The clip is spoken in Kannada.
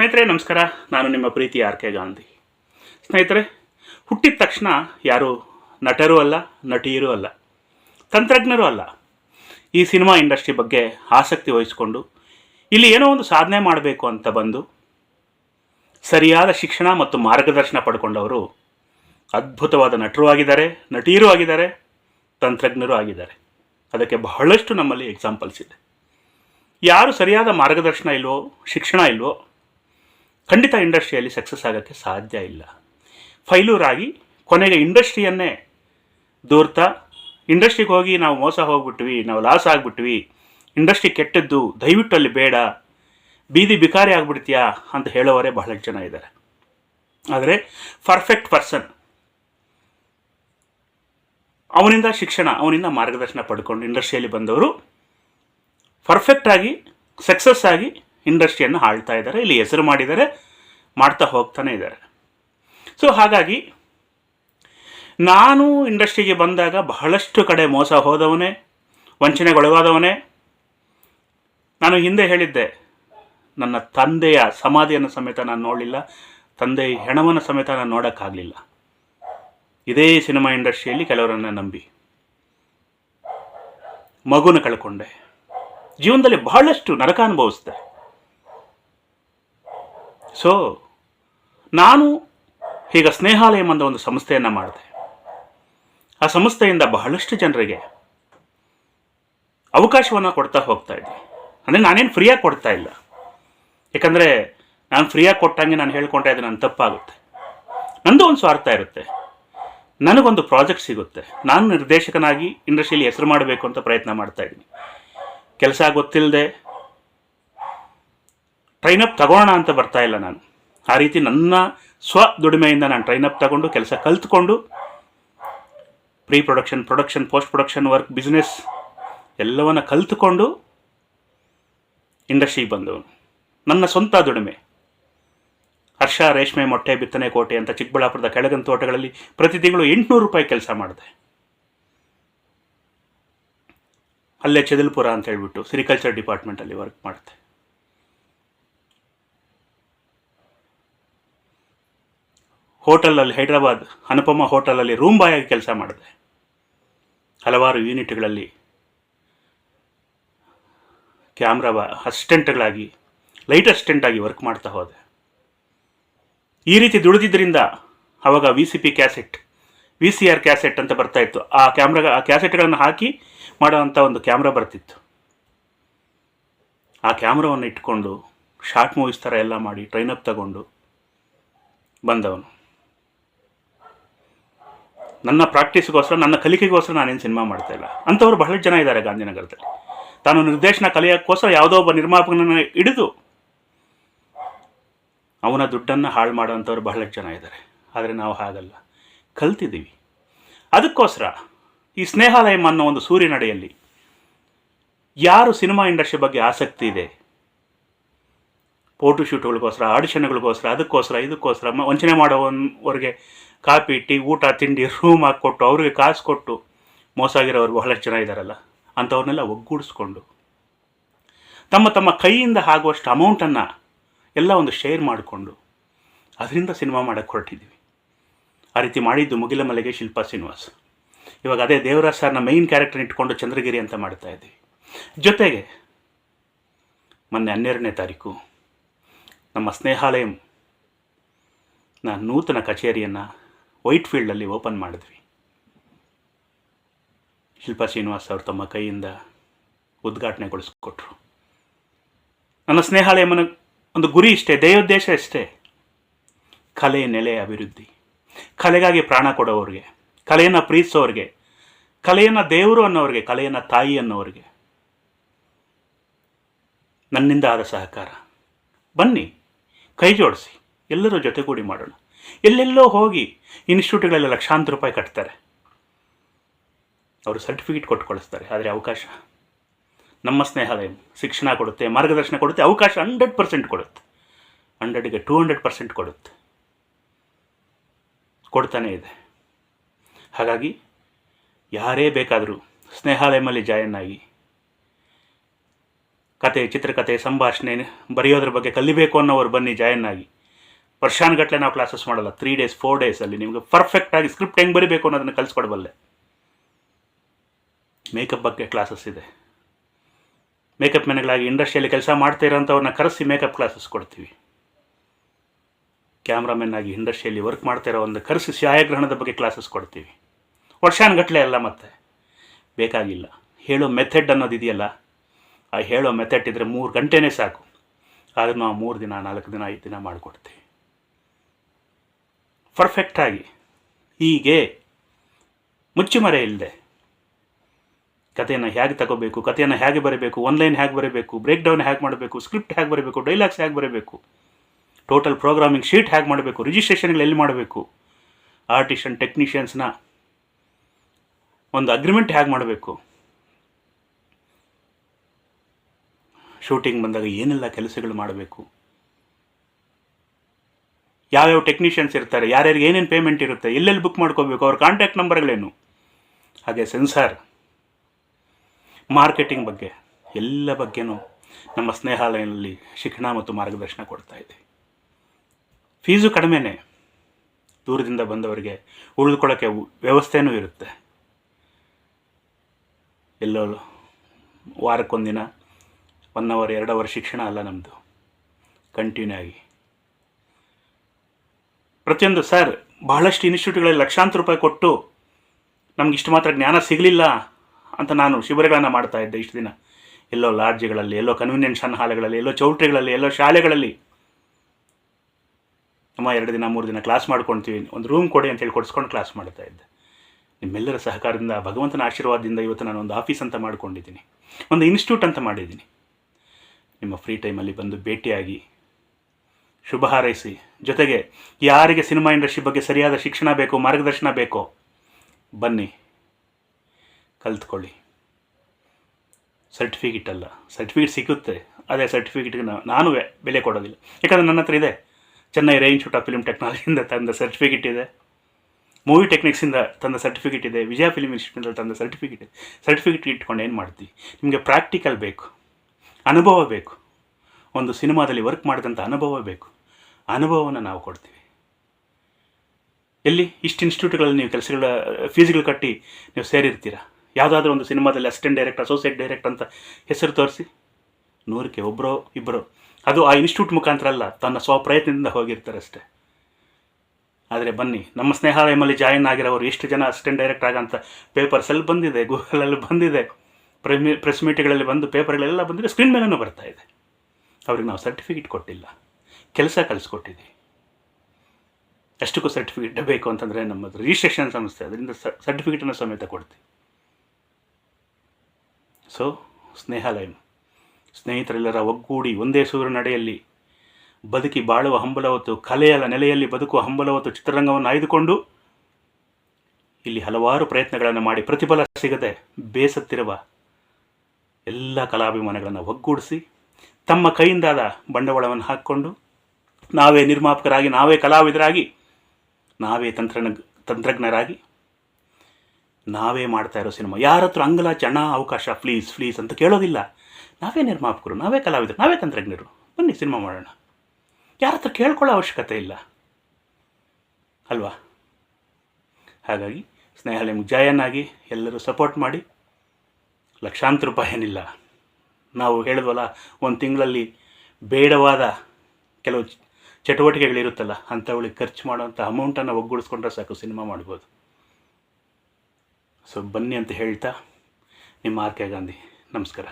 ಸ್ನೇಹಿತರೆ, ನಮಸ್ಕಾರ. ನಾನು ನಿಮ್ಮ ಪ್ರೀತಿ ಆರ್ ಕೆ ಗಾಂಧಿ. ಸ್ನೇಹಿತರೆ, ಹುಟ್ಟಿದ ತಕ್ಷಣ ಯಾರು ನಟರೂ ಅಲ್ಲ, ನಟಿಯರೂ ಅಲ್ಲ, ತಂತ್ರಜ್ಞರೂ ಅಲ್ಲ. ಈ ಸಿನಿಮಾ ಇಂಡಸ್ಟ್ರಿ ಬಗ್ಗೆ ಆಸಕ್ತಿ ವಹಿಸಿಕೊಂಡು ಇಲ್ಲಿ ಏನೋ ಒಂದು ಸಾಧನೆ ಮಾಡಬೇಕು ಅಂತ ಬಂದು ಸರಿಯಾದ ಶಿಕ್ಷಣ ಮತ್ತು ಮಾರ್ಗದರ್ಶನ ಪಡ್ಕೊಂಡವರು ಅದ್ಭುತವಾದ ನಟರೂ ಆಗಿದ್ದಾರೆ, ನಟಿಯರೂ ಆಗಿದ್ದಾರೆ, ತಂತ್ರಜ್ಞರೂ ಆಗಿದ್ದಾರೆ. ಅದಕ್ಕೆ ಬಹಳಷ್ಟು ನಮ್ಮಲ್ಲಿ ಎಕ್ಸಾಂಪಲ್ಸ್ ಇದೆ. ಯಾರು ಸರಿಯಾದ ಮಾರ್ಗದರ್ಶನ ಇಲ್ವೋ, ಶಿಕ್ಷಣ ಇಲ್ವೋ ಖಂಡಿತ ಇಂಡಸ್ಟ್ರಿಯಲ್ಲಿ ಸಕ್ಸಸ್ ಆಗೋಕ್ಕೆ ಸಾಧ್ಯ ಇಲ್ಲ. ಫೈಲೂರಾಗಿ ಕೊನೆಗೆ ಇಂಡಸ್ಟ್ರಿಯನ್ನೇ ದೂರ್ತಾ. ಇಂಡಸ್ಟ್ರಿಗೆ ಹೋಗಿ ನಾವು ಮೋಸ ಹೋಗ್ಬಿಟ್ವಿ, ನಾವು ಲಾಸ್ ಆಗಿಬಿಟ್ವಿ. ಇಂಡಸ್ಟ್ರಿ ಕೆಟ್ಟದ್ದು ದಯವಿಟ್ಟು ಅಲ್ಲಿ ಬೇಡ. ಬೀದಿ ಬಿಕಾರಿ ಆಗ್ಬಿಡ್ತೀಯಾ ಅಂತ ಹೇಳೋವರೇ ಬಹಳಷ್ಟು ಜನ ಇದ್ದಾರೆ. ಆದರೆ ಪರ್ಫೆಕ್ಟ್ ಪರ್ಸನ್ ಅವನಿಂದ ಶಿಕ್ಷಣ, ಅವನಿಂದ ಮಾರ್ಗದರ್ಶನ ಪಡ್ಕೊಂಡು ಇಂಡಸ್ಟ್ರಿಯಲ್ಲಿ ಬಂದವರು ಪರ್ಫೆಕ್ಟಾಗಿ ಸಕ್ಸಸ್ ಆಗಿ ಇಂಡಸ್ಟ್ರಿಯನ್ನು ಆಳ್ತಾ ಇದ್ದಾರೆ, ಇಲ್ಲಿ ಹೆಸರು ಮಾಡಿದ್ದಾರೆ, ಮಾಡ್ತಾ ಹೋಗ್ತಾನೆ ಇದ್ದಾರೆ. ಸೊ ಹಾಗಾಗಿ ನಾನು ಇಂಡಸ್ಟ್ರಿಗೆ ಬಂದಾಗ ಬಹಳಷ್ಟು ಕಡೆ ಮೋಸ ಹೋದವನೇ, ವಂಚನೆಗೊಳಗಾದವನೇ. ನಾನು ಹಿಂದೆ ಹೇಳಿದ್ದೆ, ನನ್ನ ತಂದೆಯ ಸಮಾಧಿಯನ್ನು ಸಮೇತ ನಾನು ನೋಡಲಿಲ್ಲ ತಂದೆಯ ಹೆಣವನ್ನು ಸಮೇತ ನಾನು ನೋಡೋಕ್ಕಾಗಲಿಲ್ಲ. ಇದೇ ಸಿನಿಮಾ ಇಂಡಸ್ಟ್ರಿಯಲ್ಲಿ ಕೆಲವರನ್ನು ನಂಬಿ. ಮಗುನ ಕಳ್ಕೊಂಡೆ. ಜೀವನದಲ್ಲಿ ಬಹಳಷ್ಟು ನರಕ ಅನುಭವಿಸಿದೆ. ಸೊ ನಾನು ಈಗ ಸ್ನೇಹಾಲಯ ಅಂತ ಒಂದು ಸಂಸ್ಥೆಯನ್ನು ಮಾಡಿದೆ. ಆ ಸಂಸ್ಥೆಯಿಂದ ಬಹಳಷ್ಟು ಜನರಿಗೆ ಅವಕಾಶವನ್ನು ಕೊಡ್ತಾ ಹೋಗ್ತಾ ಇದ್ದೆ ಅಂದರೆ ನಾನೇನು ಫ್ರೀಯಾಗಿ ಕೊಡ್ತಾ ಇಲ್ಲ. ಯಾಕಂದರೆ ನಾನು ಫ್ರೀಯಾಗಿ ಕೊಟ್ಟಂಗೆ ನಾನು ಹೇಳ್ಕೊಂಡ್ರೆ ಅದು ನನ್ನ ತಪ್ಪಾಗುತ್ತೆ. ನಂದು ಒಂದು ಸ್ವಾರ್ಥ ಇರುತ್ತೆ. ನನಗೊಂದು ಪ್ರಾಜೆಕ್ಟ್ ಸಿಗುತ್ತೆ. ನಾನು ನಿರ್ದೇಶಕನಾಗಿ ಇಂಡಸ್ಟ್ರಿಯಲ್ಲಿ ಹೆಸರು ಮಾಡಬೇಕು ಅಂತ ಪ್ರಯತ್ನ ಮಾಡ್ತಾ ಇದ್ದೀನಿ. ಕೆಲಸ ಗೊತ್ತಿಲ್ಲದೆ ಟ್ರೈನಪ್ ತಗೋಣ ಅಂತ ಬರ್ತಾ ಇಲ್ಲ ನಾನು. ಆ ರೀತಿ ನನ್ನ ಸ್ವ ದುಡಿಮೆಯಿಂದ ನಾನು ಟ್ರೈನಪ್ ತಗೊಂಡು ಕೆಲಸ ಕಲ್ತ್ಕೊಂಡು pre production production post production work business ಎಲ್ಲವನ್ನು ಕಲ್ತ್ಕೊಂಡು ಇಂಡಸ್ಟ್ರಿಗೆ ಬಂದವನು. ನನ್ನ ಸ್ವಂತ ದುಡಿಮೆ. ಹರ್ಷ, ರೇಷ್ಮೆ, ಮೊಟ್ಟೆ, ಬಿತ್ತನೆ, ಕೋಟೆ ಅಂತ ಚಿಕ್ಕಬಳ್ಳಾಪುರದ ಕೆಳಗಿನ ತೋಟಗಳಲ್ಲಿ ಪ್ರತಿ ತಿಂಗಳು ಎಂಟುನೂರು ರೂಪಾಯಿ ಕೆಲಸ ಮಾಡಿದೆ. ಅಲ್ಲೇ ಚದಲ್ಪುರ ಅಂತ ಹೇಳ್ಬಿಟ್ಟು, ಸಿರಿಕಲ್ಚರ್ ಡಿಪಾರ್ಟ್ಮೆಂಟಲ್ಲಿ ವರ್ಕ್ ಮಾಡುತ್ತೆ ಹೋಟೆಲಲ್ಲಿ ಹೈದ್ರಾಬಾದ್ ಅನುಪಮ ಹೋಟೆಲಲ್ಲಿ ರೂಮ್ ಬಾಯ್ ಆಗಿ ಕೆಲಸ ಮಾಡಿದೆ. ಹಲವಾರು ಯೂನಿಟ್ಗಳಲ್ಲಿ ಕ್ಯಾಮ್ರಾ ಅಸಿಸ್ಟೆಂಟ್ಗಳಾಗಿ, ಲೈಟ್ ಅಸಿಸ್ಟೆಂಟಾಗಿ ವರ್ಕ್ ಮಾಡ್ತಾ ಹೋದೆ. ಈ ರೀತಿ ದುಡಿದಿದ್ದರಿಂದ ಆವಾಗ V C P cassette V C R cassette ಅಂತ ಬರ್ತಾ ಇತ್ತು. ಆ ಕ್ಯಾಮ್ರಾ, ಆ ಕ್ಯಾಸೆಟ್ಗಳನ್ನು ಹಾಕಿ ಮಾಡೋವಂಥ ಒಂದು ಕ್ಯಾಮ್ರಾ ಬರ್ತಿತ್ತು. ಆ ಕ್ಯಾಮ್ರಾವನ್ನು ಇಟ್ಕೊಂಡು ಶಾರ್ಟ್ ಮೂವೀಸ್ ಥರ ಎಲ್ಲ ಮಾಡಿ, ಟ್ರೈನಪ್ ತಗೊಂಡು ಬಂದವನು. ನನ್ನ ಪ್ರಾಕ್ಟೀಸ್ಗೋಸ್ಕರ ನನ್ನ ಕಲಿಕೆಗೋಸ್ಕರ ನಾನೇನು ಸಿನಿಮಾ ಮಾಡ್ತಾ ಇಲ್ಲ. ಅಂಥವ್ರು ಬಹಳಷ್ಟು ಜನ ಇದ್ದಾರೆ ಗಾಂಧಿನಗರದಲ್ಲಿ. ತಾನು ನಿರ್ದೇಶನ ಕಲಿಯೋಕ್ಕೋಸ್ಕರ ಯಾವುದೋ ಒಬ್ಬ ನಿರ್ಮಾಪಕನನ್ನು ಹಿಡಿದು ಅವನ ದುಡ್ಡನ್ನು ಹಾಳು ಮಾಡೋವಂಥವ್ರು ಬಹಳಷ್ಟು ಜನ ಇದ್ದಾರೆ. ಆದರೆ ನಾವು ಹಾಗಲ್ಲ. ಕಲ್ತಿದ್ದೀವಿ. ಅದಕ್ಕೋಸ್ಕರ ಈ ಸ್ನೇಹಾಲಯಂ ಅನ್ನೋ ಒಂದು ಸೂರ್ಯನಡೆಯಲ್ಲಿ ಯಾರು ಸಿನಿಮಾ ಇಂಡಸ್ಟ್ರಿ ಬಗ್ಗೆ ಆಸಕ್ತಿ ಇದೆ? ಫೋಟೋ ಶೂಟ್ಗಳಿಗೋಸ್ಕರ ಆಡಿಷನ್ಗಳಿಗೋಸ್ಕರ ಅದಕ್ಕೋಸ್ಕರ, ಇದಕ್ಕೋಸ್ಕರ ವಂಚನೆ ಮಾಡೋವನ್ವರೆಗೆ ಕಾಪಿ ಟೀ ಊಟ, ತಿಂಡಿ ರೂಮ್ ಹಾಕ್ಕೊಟ್ಟು, ಅವ್ರಿಗೆ ಕಾಸು ಕೊಟ್ಟು ಮೋಸ ಆಗಿರೋರು ಬಹಳಷ್ಟು ಜನ ಇದ್ದಾರಲ್ಲ ಅಂಥವ್ರನ್ನೆಲ್ಲ ಒಗ್ಗೂಡಿಸ್ಕೊಂಡು. ತಮ್ಮ ತಮ್ಮ ಕೈಯಿಂದ ಆಗುವಷ್ಟು ಅಮೌಂಟನ್ನು ಎಲ್ಲ ಒಂದು ಶೇರ್ ಮಾಡಿಕೊಂಡು, ಅದರಿಂದ ಸಿನಿಮಾ ಮಾಡೋಕ್ಕೆ ಹೊರಟಿದ್ದೀವಿ. ಆ ರೀತಿ ಮಾಡಿದ್ದು ಮುಗಿಲ ಮಲೆಗೆ ಶಿಲ್ಪಾ ಶ್ರೀನಿವಾಸ್. ಇವಾಗ ಅದೇ ದೇವರಾಜ್ ಸರ್ನ ಮೈನ್ ಕ್ಯಾರೆಕ್ಟರ್ ಇಟ್ಕೊಂಡು ಚಂದ್ರಗಿರಿ ಅಂತ ಮಾಡ್ತಾ ಇದ್ದೀವಿ. ಜೊತೆಗೆ, ಮೊನ್ನೆ ಹನ್ನೆರಡನೇ ತಾರೀಕು ನಮ್ಮ ಸ್ನೇಹಾಲಯಂ. ನ ನೂತನ ಕಚೇರಿಯನ್ನು ವೈಟ್ ಫೀಲ್ಡಲ್ಲಿ ಓಪನ್ ಮಾಡಿದ್ವಿ. ಶಿಲ್ಪಾ ಶ್ರೀನಿವಾಸ್ ಅವರು ತಮ್ಮ ಕೈಯಿಂದ ಉದ್ಘಾಟನೆಗೊಳಿಸ್ಕೊಟ್ರು. ನನ್ನ ಸ್ನೇಹಾಲಯಮನ ಒಂದು ಗುರಿ ಇಷ್ಟೇ ದೇವೋದ್ದೇಶ ಇಷ್ಟೇ. ಕಲೆ, ನೆಲೆ, ಅಭಿವೃದ್ಧಿ. ಕಲೆಗಾಗಿ ಪ್ರಾಣ ಕೊಡೋವ್ರಿಗೆ, ಕಲೆಯನ್ನು ಪ್ರೀತಿಸೋರಿಗೆ ಕಲೆಯನ್ನು ದೇವರು ಅನ್ನೋರಿಗೆ ಕಲೆಯನ್ನು ತಾಯಿ ಅನ್ನೋರಿಗೆ ನನ್ನಿಂದ ಆದ ಸಹಕಾರ. ಬನ್ನಿ. ಕೈ ಜೋಡಿಸಿ ಎಲ್ಲರೂ ಜೊತೆಗೂಡಿ ಮಾಡೋಣ. ಎಲ್ಲೆಲ್ಲೋ ಹೋಗಿ ಇನ್ಸ್ಟಿಟ್ಯೂಟ್ಗಳೆಲ್ಲ ಲಕ್ಷಾಂತರ ರೂಪಾಯಿ ಕಟ್ತಾರೆ. ಅವರು ಸರ್ಟಿಫಿಕೇಟ್ ಕೊಟ್ಟು ಕಳಿಸ್ತಾರೆ ಆದರೆ ಅವಕಾಶ ನಮ್ಮ ಸ್ನೇಹಾಲಯ ಶಿಕ್ಷಣ ಕೊಡುತ್ತೆ, ಮಾರ್ಗದರ್ಶನ ಕೊಡುತ್ತೆ, ಅವಕಾಶ ಹಂಡ್ರೆಡ್ ಪರ್ಸೆಂಟ್ ಕೊಡುತ್ತೆ. ಹಂಡ್ರೆಡ್ಗೆ ಟೂ ಹಂಡ್ರೆಡ್ ಪರ್ಸೆಂಟ್ ಕೊಡುತ್ತೆ. ಕೊಡ್ತಾನೇ ಇದೆ. ಹಾಗಾಗಿ ಯಾರೇ ಬೇಕಾದರೂ ಸ್ನೇಹಾಲಯಮಲ್ಲಿ ಜಾಯಿನ್ ಆಗಿ ಕತೆ ಚಿತ್ರಕಥೆ ಸಂಭಾಷಣೆ ಬರೆಯೋದ್ರ ಬಗ್ಗೆ ಕಲಿಬೇಕು ಅನ್ನೋರು ಬನ್ನಿ ಜಾಯಿನ್ ಆಗಿ. ವರ್ಷಾನ್ಗಟ್ಟಲೆ ನಾವು ಕ್ಲಾಸಸ್ ಮಾಡಲ್ಲ. ತ್ರೀ ಡೇಸ್ ಫೋರ್ ಡೇಸಲ್ಲಿ ನಿಮಗೆ ಪರ್ಫೆಕ್ಟಾಗಿ ಸ್ಕ್ರಿಪ್ಟ್ ಹೆಂಗೆ ಬರೀಬೇಕು ಅನ್ನೋದನ್ನು ಕಲಿಸ್ಕೊಡ್ಬಲ್ಲೆ. ಮೇಕಪ್ ಬಗ್ಗೆ ಕ್ಲಾಸಸ್ ಇದೆ. ಮೇಕಪ್ ಮೆನ್ಗಳಾಗಿ ಇಂಡಸ್ಟ್ರಿಯಲ್ಲಿ ಕೆಲಸ ಮಾಡ್ತಾ ಇರೋಂಥವ್ರನ್ನ ಕರೆಸಿ ಮೇಕಪ್ ಕ್ಲಾಸಸ್ ಕೊಡ್ತೀವಿ. ಕ್ಯಾಮ್ರಾಮೆನ್ ಆಗಿ ಇಂಡಸ್ಟ್ರಿಯಲ್ಲಿ ವರ್ಕ್ ಮಾಡ್ತಾ ಇರೋ ಒಂದು ಕರೆಸಿ ಛಾಯಾಗ್ರಹಣದ ಬಗ್ಗೆ ಕ್ಲಾಸಸ್ ಕೊಡ್ತೀವಿ. ವರ್ಷಾನ್ಗಟ್ಲೆ ಅಲ್ಲ ಮತ್ತೆ. ಬೇಕಾಗಿಲ್ಲ. ಹೇಳೋ ಮೆಥಡ್ ಅನ್ನೋದು ಇದೆಯಲ್ಲ ಆ ಹೇಳೋ ಮೆಥಡ್ ಇದ್ದರೆ ಮೂರು ಗಂಟೆನೇ ಸಾಕು. ಆದರೂ ನಾವು ಮೂರು ದಿನ, ನಾಲ್ಕು ದಿನ, ಐದು ದಿನ ಮಾಡಿಕೊಡ್ತೀವಿ. ಪರ್ಫೆಕ್ಟಾಗಿ ಹೀಗೆ ಮುಚ್ಚುಮರೆ ಇಲ್ಲದೆ ಕಥೆಯನ್ನು ಹೇಗೆ ತಗೋಬೇಕು, ಕಥೆಯನ್ನು ಹೇಗೆ ಬರೀಬೇಕು ಆನ್ಲೈನ್ ಹೇಗೆ ಬರೀಬೇಕು ಬ್ರೇಕ್ ಡೌನ್ ಹೇಗೆ ಮಾಡಬೇಕು ಸ್ಕ್ರಿಪ್ಟ್ ಹೇಗೆ ಬರಬೇಕು ಡೈಲಾಗ್ಸ್ ಹೇಗೆ ಬರಬೇಕು ಟೋಟಲ್ ಪ್ರೋಗ್ರಾಮಿಂಗ್ ಶೀಟ್ ಹೇಗೆ ಮಾಡಬೇಕು ರಿಜಿಸ್ಟ್ರೇಷನ್ಗಳು ಎಲ್ಲಿ ಮಾಡಬೇಕು ಆರ್ಟಿಷನ್ ಟೆಕ್ನಿಷಿಯನ್ಸ್ನ ಒಂದು ಅಗ್ರಿಮೆಂಟ್ ಹೇಗೆ ಮಾಡಬೇಕು. ಶೂಟಿಂಗ್ ಬಂದಾಗ ಏನೆಲ್ಲ ಕೆಲಸಗಳು ಮಾಡಬೇಕು? ಯಾವ್ಯಾವ ಟೆಕ್ನಿಷಿಯನ್ಸ್ ಇರ್ತಾರೆ? ಯಾರ್ಯಾರಿಗೆ ಏನೇನು ಪೇಮೆಂಟ್ ಇರುತ್ತೆ? ಎಲ್ಲೆಲ್ಲಿ ಬುಕ್ ಮಾಡ್ಕೋಬೇಕು? ಅವ್ರ ಕಾಂಟ್ಯಾಕ್ಟ್ ನಂಬರ್ಗಳೇನು ಹಾಗೆ ಸೆನ್ಸಾರ್ ಮಾರ್ಕೆಟಿಂಗ್ ಬಗ್ಗೆ ಎಲ್ಲ ಬಗ್ಗೆನೂ ನಮ್ಮ ಸ್ನೇಹಾಲಯನಲ್ಲಿ ಶಿಕ್ಷಣ ಮತ್ತು ಮಾರ್ಗದರ್ಶನ ಕೊಡ್ತಾ ಇದೆ. ಫೀಸು ಕಡಿಮೆನೇ. ದೂರದಿಂದ ಬಂದವರಿಗೆ ಉಳಿದುಕೊಳ್ಳೋಕ್ಕೆ ವ್ಯವಸ್ಥೆನೂ ಇರುತ್ತೆ. ಎಲ್ಲೋ ವಾರಕ್ಕೊಂದಿನ ಒನ್ ಅವರ್ ಎರಡು ಅವರ್ ಶಿಕ್ಷಣ ಅಲ್ಲ ನಮ್ಮದು ಕಂಟಿನ್ಯೂ ಆಗಿ. ಪ್ರತಿಯೊಂದು ಸರ್ ಬಹಳಷ್ಟು ಇನ್ಸ್ಟಿಟ್ಯೂಟ್ಗಳಲ್ಲಿ ಲಕ್ಷಾಂತರ ರೂಪಾಯಿ ಕೊಟ್ಟು ನಮ್ಗೆ ಇಷ್ಟು ಮಾತ್ರ ಜ್ಞಾನ ಸಿಗಲಿಲ್ಲ ಅಂತ ನಾನು ಶಿಬಿರಗಳನ್ನು ಮಾಡ್ತಾ ಇದ್ದೆ ಇಷ್ಟು ದಿನ. ಎಲ್ಲೋ ಲಾಡ್ಜ್ಗಳಲ್ಲಿ, ಎಲ್ಲೋ ಕನ್ವಿನಿಯನ್ಷನ್ ಹಾಲ್ಗಳಲ್ಲಿ, ಎಲ್ಲೋ ಚೌಟ್ರಿಗಳಲ್ಲಿ, ಎಲ್ಲೋ ಶಾಲೆಗಳಲ್ಲಿ. ನಮ್ಮ ಎರಡು ದಿನ, ಮೂರು ದಿನ ಕ್ಲಾಸ್ ಮಾಡ್ಕೊಳ್ತೀವಿ ಒಂದು ರೂಮ್ ಕೊಡಿ ಅಂತ ಹೇಳಿ ಕೊಡಿಸ್ಕೊಂಡು ಕ್ಲಾಸ್ ಮಾಡ್ತಾ ಇದ್ದೆ. ನಿಮ್ಮೆಲ್ಲರ ಸಹಕಾರದಿಂದ, ಭಗವಂತನ ಆಶೀರ್ವಾದದಿಂದ ಇವತ್ತು ನಾನು ಒಂದು ಆಫೀಸ್ ಅಂತ ಮಾಡ್ಕೊಂಡಿದ್ದೀನಿ. ಒಂದು ಇನ್ಸ್ಟಿಟ್ಯೂಟ್ ಅಂತ ಮಾಡಿದ್ದೀನಿ. ನಿಮ್ಮ ಫ್ರೀ ಟೈಮಲ್ಲಿ ಬಂದು ಭೇಟಿಯಾಗಿ ಶುಭ ಹಾರೈಸಿ. ಜೊತೆಗೆ ಯಾರಿಗೆ ಸಿನಿಮಾ ಇಂಡಸ್ಟ್ರಿ ಬಗ್ಗೆ ಸರಿಯಾದ ಶಿಕ್ಷಣ ಬೇಕು, ಮಾರ್ಗದರ್ಶನ ಬೇಕೋ, ಬನ್ನಿ, ಕಲ್ತ್ಕೊಳ್ಳಿ. ಸರ್ಟಿಫಿಕೇಟ್ ಅಲ್ಲ. ಸರ್ಟಿಫಿಕೇಟ್ ಸಿಗುತ್ತೆ. ಅದೇ ಸರ್ಟಿಫಿಕೇಟ್ಗೆ ನಾನು ಬೆಲೆ ಕೊಡೋದಿಲ್ಲ. ಯಾಕಂದರೆ ನನ್ನ ಹತ್ರ ಇದೆ. ಚೆನ್ನೈ ರೇ ಇನ್ಸ್ಟಿಟ್ಯೂಟ್ ಆಫ್ ಫಿಲ್ಮ್ ಟೆಕ್ನಾಲಜಿಯಿಂದ ತಂದ ಸರ್ಟಿಫಿಕೇಟ್ ಇದೆ. ಮೂವಿ ಟೆಕ್ನಿಕ್ಸಿಂದ ತಂದ ಸರ್ಟಿಫಿಕೇಟ್ ಇದೆ. ವಿಜಯ ಫಿಲ್ಮ್ ಇನ್ಸ್ಟಿಟ್ಯೂಟಿಂದ ತಂದ ಸರ್ಟಿಫಿಕೇಟ್ ಇದೆ. ಸರ್ಟಿಫಿಕೇಟ್ ಇಟ್ಕೊಂಡು ಏನು ಮಾಡ್ತೀವಿ ನಿಮಗೆ ಪ್ರಾಕ್ಟಿಕಲ್ ಬೇಕು. ಅನುಭವ ಬೇಕು. ಒಂದು ಸಿನಿಮಾದಲ್ಲಿ ವರ್ಕ್ ಮಾಡಿದಂಥ ಅನುಭವ ಬೇಕು. ಅನುಭವವನ್ನು ನಾವು ಕೊಡ್ತೀವಿ. ಎಲ್ಲಿ? ಇಷ್ಟು ಇನ್ಸ್ಟಿಟ್ಯೂಟ್ಗಳಲ್ಲಿ ನೀವು ಕೆಲಸಗಳ ಫೀಸ್ಗಳು ಕಟ್ಟಿ ನೀವು ಸೇರಿರ್ತೀರಾ? ಯಾವುದಾದ್ರೂ ಒಂದು ಸಿನಿಮಾದಲ್ಲಿ ಅಸಿಸ್ಟೆಂಟ್ ಡೈರೆಕ್ಟ್ ಅಸೋಸಿಯೇಟ್ ಡೈರೆಕ್ಟ್ ಅಂತ ಹೆಸರು ತೋರಿಸಿ. ನೂರಕ್ಕೆ ಒಬ್ಬರೋ ಇಬ್ಬರು ಅದು ಆ ಇನ್ಸ್ಟಿಟ್ಯೂಟ್ ಮುಖಾಂತರ ಅಲ್ಲ, ತನ್ನ ಸ್ವಪ್ರಯತ್ನದಿಂದ ಹೋಗಿರ್ತಾರೆ ಅಷ್ಟೇ. ಆದರೆ ಬನ್ನಿ, ನಮ್ಮ ಸ್ನೇಹಾಲಯಮಲ್ಲಿ ಜಾಯಿನ್ ಆಗಿರೋರು ಎಷ್ಟು ಜನ ಅಸಿಸ್ಟೆಂಟ್ ಡೈರೆಕ್ಟ್ ಆಗಂತ ಪೇಪರ್ಸಲ್ಲಿ ಬಂದಿದೆ ಗೂಗಲಲ್ಲಿ ಬಂದಿದೆ. ಪ್ರೆಮಿ ಪ್ರೆಸ್ ಮೀಟ್ಗಳಲ್ಲಿ ಬಂದು ಪೇಪರ್ಗಳೆಲ್ಲ ಬಂದರೆ ಸ್ಕ್ರೀನ್ ಮೇಲೂ ಬರ್ತಾ ಇದೆ. ಅವ್ರಿಗೆ ನಾವು ಸರ್ಟಿಫಿಕೇಟ್ ಕೊಟ್ಟಿಲ್ಲ. ಕೆಲಸ ಕಲಿಸ್ಕೊಟ್ಟಿದ್ದೀವಿ ಎಷ್ಟಕ್ಕೂ ಸರ್ಟಿಫಿಕೇಟ್ ಬೇಕು ಅಂತಂದರೆ ನಮ್ಮದು ರಿಜಿಸ್ಟ್ರೇಷನ್ ಸಂಸ್ಥೆ, ಅದರಿಂದ ಸರ್ಟಿಫಿಕೇಟನ್ನು ಸಮೇತ ಕೊಡ್ತೀವಿ. ಸೊ ಸ್ನೇಹಾಲಯ ಸ್ನೇಹಿತರೆಲ್ಲರ ಒಗ್ಗೂಡಿ ಒಂದೇ ಸೂರ್ಯನಡೆಯಲ್ಲಿ ಬದುಕಿ ಬಾಳುವ ಹಂಬಲವತ್ತು ಕಲೆಯ ನೆಲೆಯಲ್ಲಿ ಬದುಕುವ ಹಂಬಲವತ್ತು ಚಿತ್ರರಂಗವನ್ನು ಆಯ್ದುಕೊಂಡು ಇಲ್ಲಿ ಹಲವಾರು ಪ್ರಯತ್ನಗಳನ್ನು ಮಾಡಿ ಪ್ರತಿಫಲ ಸಿಗದೆ ಬೇಸತ್ತಿರುವ ಎಲ್ಲ ಕಲಾಭಿಮಾನಿಗಳನ್ನು ಒಗ್ಗೂಡಿಸಿ ತಮ್ಮ ಕೈಯಿಂದಾದ ಬಂಡವಾಳವನ್ನು ಹಾಕ್ಕೊಂಡು ನಾವೇ ನಿರ್ಮಾಪಕರಾಗಿ, ನಾವೇ ಕಲಾವಿದರಾಗಿ, ನಾವೇ ತಂತ್ರಜ್ಞ, ತಂತ್ರಜ್ಞರಾಗಿ, ನಾವೇ ಮಾಡ್ತಾ ಇರೋ ಸಿನಿಮಾ. ಯಾರ ಹತ್ರ ಅಂಗಲ ಚಣ ಅವಕಾಶ ಪ್ಲೀಸ್ ಪ್ಲೀಸ್ ಅಂತ ಕೇಳೋದಿಲ್ಲ. ನಾವೇ ನಿರ್ಮಾಪಕರು, ನಾವೇ ಕಲಾವಿದರು, ನಾವೇ ತಂತ್ರಜ್ಞರು. ಬನ್ನಿ ಸಿನಿಮಾ ಮಾಡೋಣ. ಯಾರ ಹತ್ರ ಕೇಳ್ಕೊಳ್ಳೋ ಅವಶ್ಯಕತೆ ಇಲ್ಲ. ಅಲ್ವಾ? ಹಾಗಾಗಿ ಸ್ನೇಹಾಲಯ ಮುಜಾಯನ್ನಾಗಿ ಎಲ್ಲರೂ ಸಪೋರ್ಟ್ ಮಾಡಿ ಲಕ್ಷಾಂತರ ರೂಪಾಯಿ ಏನಿಲ್ಲ. ನಾವು ಹೇಳಿದ್ವಲ್ಲ, ಒಂದು ತಿಂಗಳಲ್ಲಿ ಬೇಡವಾದ ಕೆಲವು ಚಟುವಟಿಕೆಗಳಿರುತ್ತಲ್ಲ ಅಂಥವುಗಳಿಗೆ ಖರ್ಚು ಮಾಡೋವಂಥ ಅಮೌಂಟನ್ನು ಒಗ್ಗೂಡಿಸ್ಕೊಂಡ್ರೆ ಸಾಕು, ಸಿನಿಮಾ ಮಾಡ್ಬೋದು. ಸೊ ಬನ್ನಿ ಅಂತ ಹೇಳ್ತಾ, ನಿಮ್ಮ ಆರ್ ಕೆ ಗಾಂಧಿ. ನಮಸ್ಕಾರ.